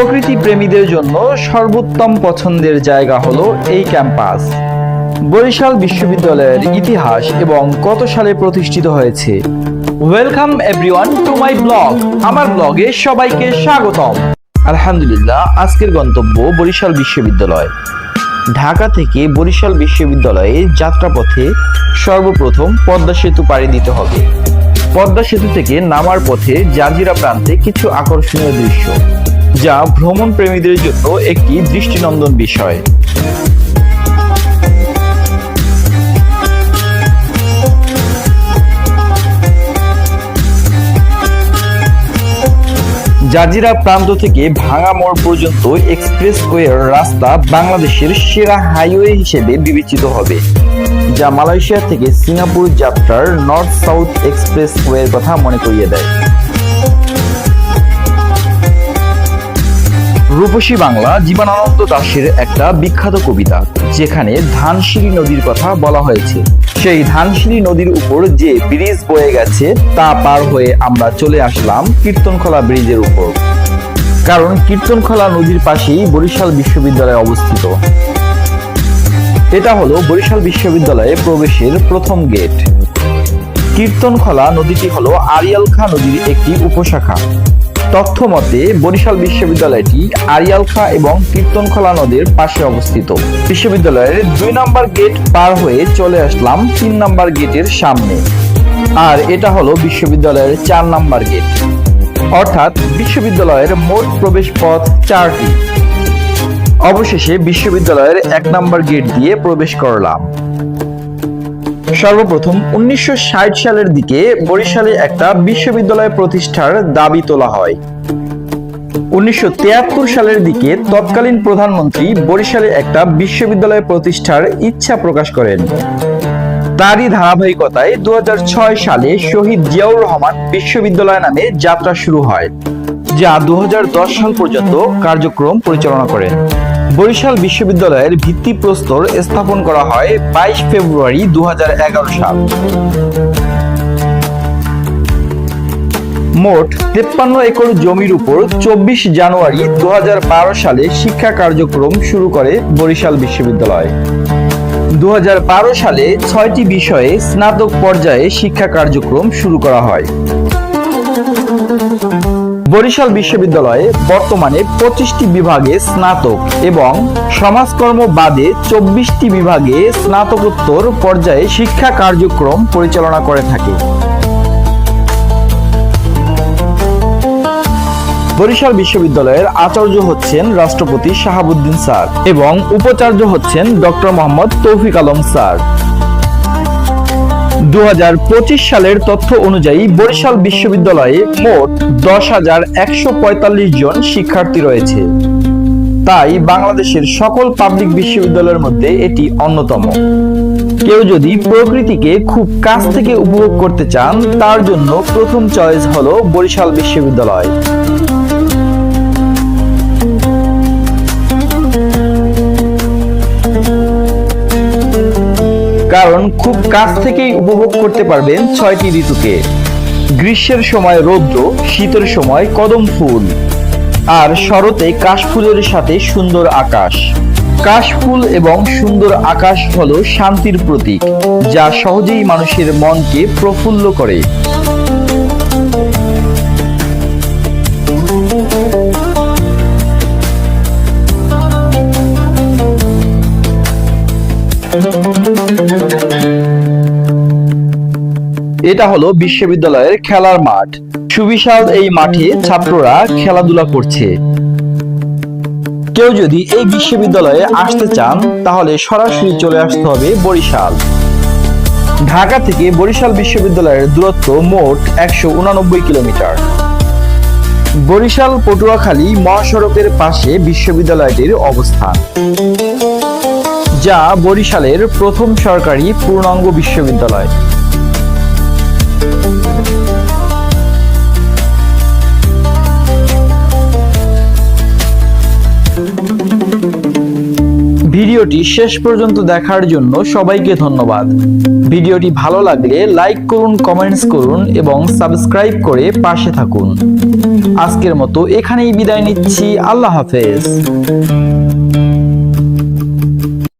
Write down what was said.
প্রকৃতি প্রেমীদের জন্য সর্বোত্তম পছন্দের জায়গা হলো এই ক্যাম্পাস। বরিশাল বিশ্ববিদ্যালয়ের ইতিহাস এবং কত সালে প্রতিষ্ঠিত হয়েছে? Welcome everyone to my blog আমার ব্লগে সবাইকে স্বাগতম। আলহামদুলিল্লাহ, আজকের গন্তব্য বরিশাল বিশ্ববিদ্যালয়। ঢাকা থেকে বরিশাল বিশ্ববিদ্যালয়ে যাত্রাপথে সর্বপ্রথম পদ্মা সেতু পাড়ি দিতে হবে। পদ্মা সেতু থেকে নামার পথে জাজিরা প্রান্তে কিছু আকর্ষণীয় দৃশ্য। যা ভ্রমণ প্রেমীদের জন্য একটি দৃষ্টিনন্দন বিষয়। জাজিরা প্রান্ত থেকে ভাঙা মোড় পর্যন্ত এক্সপ্রেসওয়ের রাস্তা বাংলাদেশের সেরা হাইওয়ে হিসেবে বিবেচিত হবে, যা মালয়েশিয়া থেকে সিঙ্গাপুর যাত্রার নর্থ সাউথ এক্সপ্রেসওয়ের কথা মনে করিয়ে দেয়। রূপসী বাংলা জীবনানন্দ দাশের একটা বিখ্যাত কবিতা, যেখানে ধানসিঁড়ি নদীর কথা বলা হয়েছে। সেই ধানসিঁড়ি নদীর উপর যে ব্রিজ বয়ে গেছে, তা পার হয়ে আমরা চলে আসলাম কীর্তনখোলা ব্রিজের উপর। কারণ কীর্তনখোলা নদীর পাশেই বরিশাল বিশ্ববিদ্যালয় অবস্থিত। এটা হলো বরিশাল বিশ্ববিদ্যালয়ে প্রবেশের প্রথম গেট। কীর্তনখোলা নদীটি হলো আরিয়ালখা নদীর একটি উপশাখা। তথ্য মতে বরিশাল বিশ্ববিদ্যালয়টি আরিয়ালখা এবং কীর্তনখোলা নদীর পাশে অবস্থিত। বিশ্ববিদ্যালয়ের দুই নম্বর গেট পার হয়ে চলে আসলাম তিন নম্বর গেটের সামনে। আর এটা হলো বিশ্ববিদ্যালয়ের চার নম্বর গেট। অর্থাৎ বিশ্ববিদ্যালয়ের মোট প্রবেশ পথ চারটি। অবশেষে বিশ্ববিদ্যালয়ের এক নম্বর গেট দিয়ে প্রবেশ করলাম। সর্বপ্রথম উনিশশো সালের দিকে বরিশালে একটা বিশ্ববিদ্যালয় প্রতিষ্ঠার দাবি তোলা হয়। উনিশশো সালের দিকে তৎকালীন প্রধানমন্ত্রী বরিশালে একটা বিশ্ববিদ্যালয় প্রতিষ্ঠার ইচ্ছা প্রকাশ করেন। তারই ধারাবাহিকতায় দু হাজার ছয় সালে শহীদ জিয়াউর রহমান বিশ্ববিদ্যালয় নামে যাত্রা শুরু হয়, যা দু হাজার দশ সাল পর্যন্ত কার্যক্রম পরিচালনা করেন। বরিশাল বিশ্ববিদ্যালয়ের ভিত্তিপ্রস্তর স্থাপন করা হয় বাইশ ফেব্রুয়ারি দু হাজার এগারো সাল। মোট তেপ্পান্ন একর জমির উপর চব্বিশ জানুয়ারি দু হাজার বারো সালে শিক্ষা কার্যক্রম শুরু করে বরিশাল বিশ্ববিদ্যালয়। দু হাজার বারো সালে ছয়টি বিষয়ে স্নাতক পর্যায়ে শিক্ষা কার্যক্রম শুরু করা হয়। বরিশাল বিশ্ববিদ্যালয়ে বর্তমানে পঁচিশটি বিভাগে স্নাতক এবং সমাজকর্ম বাদে চব্বিশটি বিভাগে স্নাতকোত্তর পর্যায়ে শিক্ষা কার্যক্রম পরিচালনা করে থাকে। বরিশাল বিশ্ববিদ্যালয়ের আচার্য হচ্ছেন রাষ্ট্রপতি শাহাবুদ্দিন স্যার এবং উপাচার্য হচ্ছেন ডক্টর মোহাম্মদ তৌফিক আলম স্যার। দু হাজার পঁচিশ সালের তথ্য অনুযায়ী বরিশাল বিশ্ববিদ্যালয়ে মোট দশ হাজার একশো জন শিক্ষার্থী রয়েছে। তাই বাংলাদেশের সকল পাবলিক বিশ্ববিদ্যালয়ের মধ্যে এটি অন্যতম। কেউ যদি প্রকৃতিকে খুব কাছ থেকে উপভোগ করতে চান, তার জন্য প্রথম চয়েস হলো বরিশাল বিশ্ববিদ্যালয়। কারণ খুব কাছ থেকেই উপভোগ করতে পারবেন ছয়টি ঋতুকে। গ্রীষ্মের সময় রৌদ্র, শীতের সময় কদম ফুল, আর শরতে কাশফুলের সাথে সুন্দর আকাশ। কাশফুল এবং সুন্দর আকাশ হল শান্তির প্রতীক, যা সহজেই মানুষের মনকে প্রফুল্ল করে। এটা হলো বিশ্ববিদ্যালয়ের খেলার মাঠ। সুবিশাল এই মাঠে ছাত্ররা খেলাধুলা করছে। কেউ যদি এই বিশ্ববিদ্যালয়ে আসতে চান, তাহলে সরাসরি চলে আসতে হবে বরিশাল। ঢাকা থেকে বরিশাল বিশ্ববিদ্যালয়ের দূরত্ব মোট একশো উনানব্বই কিলোমিটার। বরিশাল পটুয়াখালী মহাসড়কের পাশে বিশ্ববিদ্যালয়টির অবস্থান, যা বরিশালের প্রথম সরকারি পূর্ণাঙ্গ বিশ্ববিদ্যালয়। ভিডিওটি শেষ পর্যন্ত দেখার জন্য সবাইকে ধন্যবাদ। ভিডিওটি ভালো লাগলে লাইক করুন, কমেন্টস করুন এবং সাবস্ক্রাইব করে পাশে থাকুন। আজকের মতো এখানেই বিদায় নিচ্ছি। আল্লাহ হাফেজ।